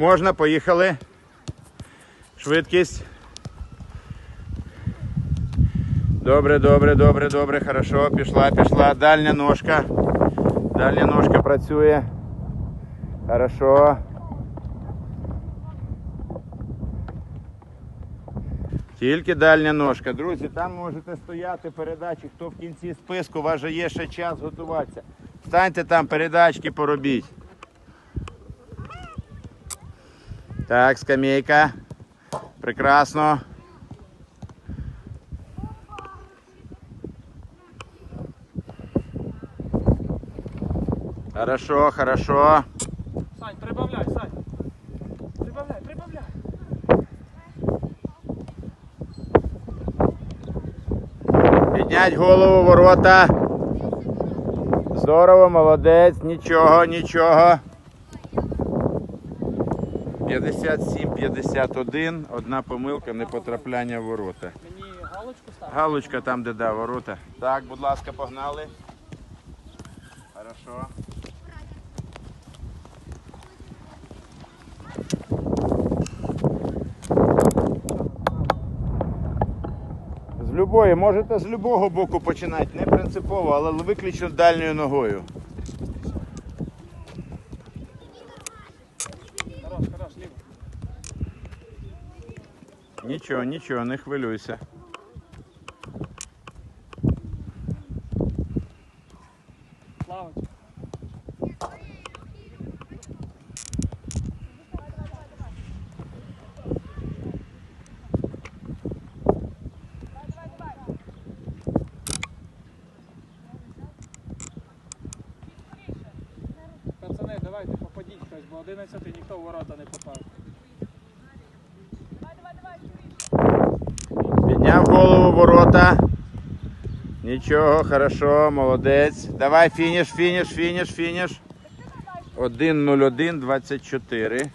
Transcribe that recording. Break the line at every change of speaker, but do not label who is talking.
Можна, поїхали. Швидкість. Добре, добре, добре, добре, хорошо. Пішла, пішла. Дальня ножка. Дальня ножка працює. Хорошо. Тільки дальня ножка. Друзі, там можете стояти передачі, хто в кінці списку, у вас же є ще час готуватися. Станьте там, передачки поробіть. Так, скамейка. Прекрасно. Хорошо, хорошо.
Сань, прибавляй, Сань. Прибавляй, прибавляй.
Піднять голову ворота. Здорово, молодець, нічого, нічого. 57-51, одна помилка, не потрапляння в ворота.
Мені галочку став.
Галочка там, де да, ворота. Так, будь ласка, погнали. Хорошо. З любої, можете з любого боку починати, не принципово, але виключно дальньою ногою. Нічого, нічого, не хвилюйся.
Славочка. Пацани, давайте попадіть хтось, бо 11 ніхто в ворота не попав.
Підняв голову ворота. Нічого, хорошо, молодець. Давай фініш, фініш, фініш, фініш. 1-0-1, 24.